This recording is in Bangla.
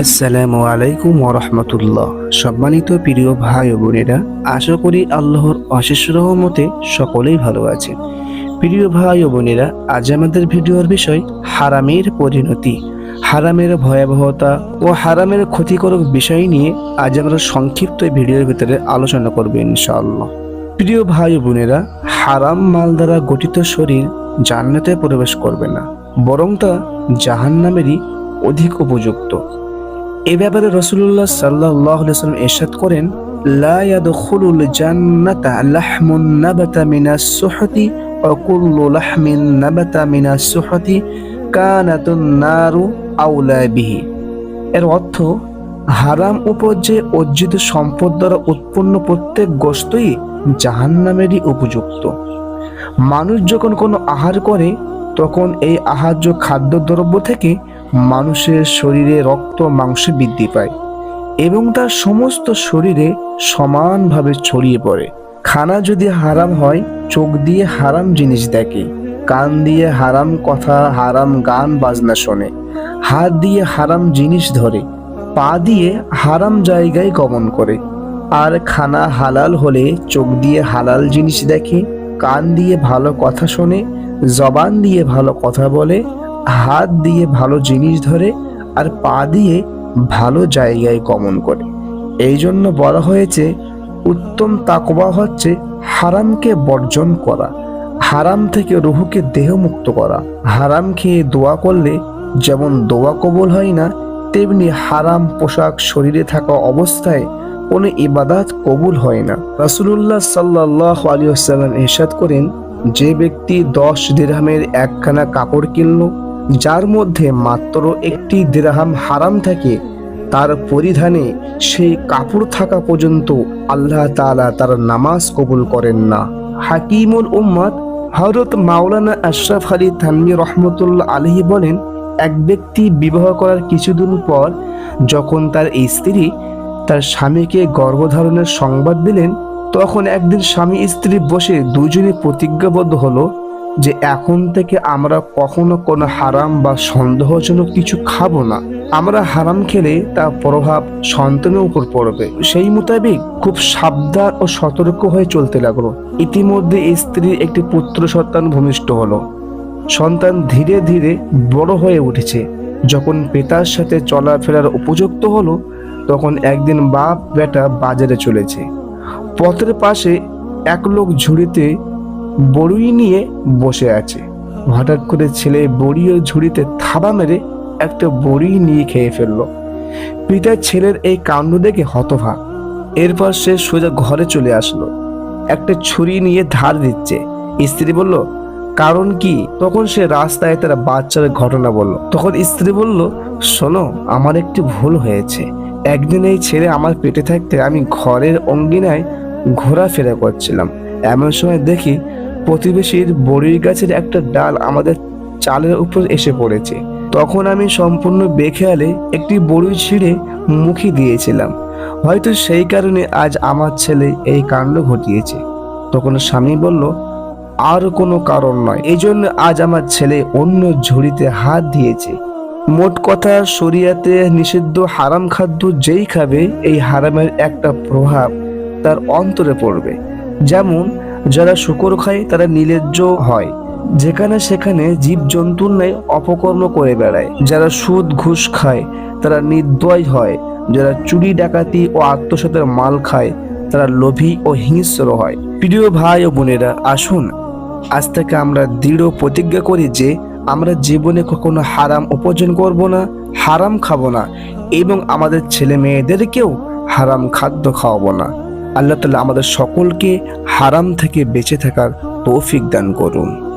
আসসালামু আলাইকুম ওরহমতুল্লাহ সম্মানিত প্রিয় ভাই ও বোনেরা, আশা করি আল্লাহর অশেষ রহমতে সকলেই ভালো আছেন। প্রিয় ভাই ও বোনেরা, আজ আমাদের ভিডিওর বিষয় হারামের পরিণতি। হারামের ভয়াবহতা ও হারামের ক্ষতিকারক বিষয় নিয়ে আজ আমরা সংক্ষিপ্ত ভিডিওর ভিতরে আলোচনা করব ইনশাআল্লাহ। প্রিয় ভাই বোনেরা, হারাম মাল দ্বারা গঠিত শরীর জান্নাতে প্রবেশ করবে না, বরং তা জাহান্নামেরই অধিক উপযুক্ত। এ ব্যাপারে রসুল্লাহ সাল্লাহ এরশাদ করেন জান্নাতা নারু এর অর্থ, হারাম অর্জিত সম্পদ দ্বারা উৎপন্ন প্রত্যেক গোস্তই জাহান্নামেরই উপযুক্ত। মানুষ যখন কোনো আহার করে, তখন এই আহার্য খাদ্যদ্রব্য থেকে মানুষের শরীরে রক্ত, মাংস বৃদ্ধি পায় এবং তার সমস্ত শরীরে সমানভাবে ছড়িয়ে পড়ে। খানা যদি হারাম হয়, চোখ দিয়ে হারাম জিনিস দেখে, কান দিয়ে হারাম কথা, হারাম গান, বাজনা শোনে, হাত দিয়ে হারাম জিনিস ধরে, পা দিয়ে হারাম জায়গায় গমন করে। আর খানা হালাল হলে চোখ দিয়ে হালাল জিনিস দেখে, কান দিয়ে ভালো কথা শোনে, জবান দিয়ে ভালো কথা বলে হাত দিয়ে ভালো জিনিস ধরে আর পা দিয়ে ভালো জায়গায় গমন করে। এই জন্য বলা হয়েছে, উত্তম তাকওয়া হচ্ছে হারামকে বর্জন করা, হারাম থেকে রুহুকে দেহমুক্ত করা। হারাম খেয়ে দোয়া করলে যেমন দোয়া কবুল হয় না, তেমনি হারাম পোশাক শরীরে থাকা অবস্থায় কোনো ইবাদাত কবুল হয় না। রাসুলুল্লাহ সাল্লাহ আলী আসাল্লাম এরশাদ করেন, যে ব্যক্তি দশ দিরহামের একখানা কাপড় কিনলো যার মধ্যে মাত্র একটি দিরহাম হারাম থাকে, তার পরিধানে সেই কাপড় থাকা পর্যন্ত আল্লাহ তাআলা তার নামাজ কবুল করেন না। হাকিমুল উম্মাদ হযরত মাওলানা আশরাফ আলী থানভী রহমতুল্লাহ আলহি বলেন, এক ব্যক্তি বিবাহ করার কিছুদিন পর যখন তার স্ত্রী তার স্বামীকে গর্ভধারণের সংবাদ দিলেন, তখন একদিন স্বামী স্ত্রী বসে দুজনে প্রতিজ্ঞাবদ্ধ হলো যে এখন থেকে আমরা কখনো কোনো হারাম বা সন্দেহজনক কিছু খাব না। আমরা হারাম খেলে তার প্রভাব সন্তানের উপর পড়বে। সেই মোতাবেক খুব সাবধান ও সতর্ক হয়ে চলতে লাগল। ইতিমধ্যে স্ত্রীর একটি পুত্র সন্তান ভূমিষ্ঠ হলো। সন্তান ধীরে ধীরে বড় হয়ে উঠেছে। যখন পিতার সাথে চলাফেরার উপযুক্ত হলো, তখন একদিন বাপ বেটা বাজারে চলেছে। পথের পাশে এক লোক ঝুড়িতে বড়ুই নিয়ে বসে আছে। হঠাৎ করে ছেলে বড়ি ও ঝুড়িতে থাবা মেরে একটা বড়ি নিয়ে খেয়ে ফেলল। পিতার ছেলের এই কাণ্ড দেখে হতভাগ। এরপর সে সোজা ঘরে চলে আসলো। একটা ছুরি নিয়ে ধার দিচ্ছে। স্ত্রী বলল, কারণ কি? তখন সে রাস্তায় তার বাচ্চার ঘটনা বলল। তখন স্ত্রী বলল, শোনো, আমার একটি ভুল হয়েছে। একদিন এই ছেলে আমার পেটে থাকতে আমি ঘরের অঙ্গিনায় ঘোরাফেরা করছিলাম। এমন সময় দেখি প্রতিবেশীর বড়ির গাছের একটা ডাল আমাদের চালের উপর এসে পড়েছে। তখন আমি সম্পূর্ণ বেখেয়ালে একটি বড়ি ছিঁড়ে মুখে দিয়েছিলাম। হয়তো সেই কারণে আজ আমার ছেলে এই কাণ্ড ঘটিয়েছে। তখন স্বামী বলল, আর কোনো কারণ নয়। এই জন্য আজ আমার ছেলে অন্য ঝুড়িতে হাত দিয়েছে। মোট কথা শরিয়াতে নিষিদ্ধ হারাম খাদ্য যেই খাবে, এই হারামের একটা প্রভাব তার অন্তরে পড়বে। যেমন যারা শুকর খায়, তারা নির্লজ্জ হয়। যেখানে সেখানে জীবজন্তুর ন্যায় অপকর্ম করে বেড়ায়। যারা সুদ ঘুষ খায়, তারা নির্দয় হয়। যারা চুরি, ডাকাতি ও আত্মসাতের মাল খায়, তারা লোভী ও হিংস্র হয়। প্রিয় ভাই ও বোনেরা, আসুন, আজ থেকে আমরা দৃঢ় প্রতিজ্ঞা করি যে, আমরা জীবনে কখনো হারাম উপার্জন করব না, হারাম খাব না এবং আমাদের ছেলে মেয়েদেরকেও হারাম খাদ্য খাওয়াবো না। আল্লাহ তালা আমাদের সকলকে হারাম থেকে বেঁচে থাকার তৌফিক দান করুন।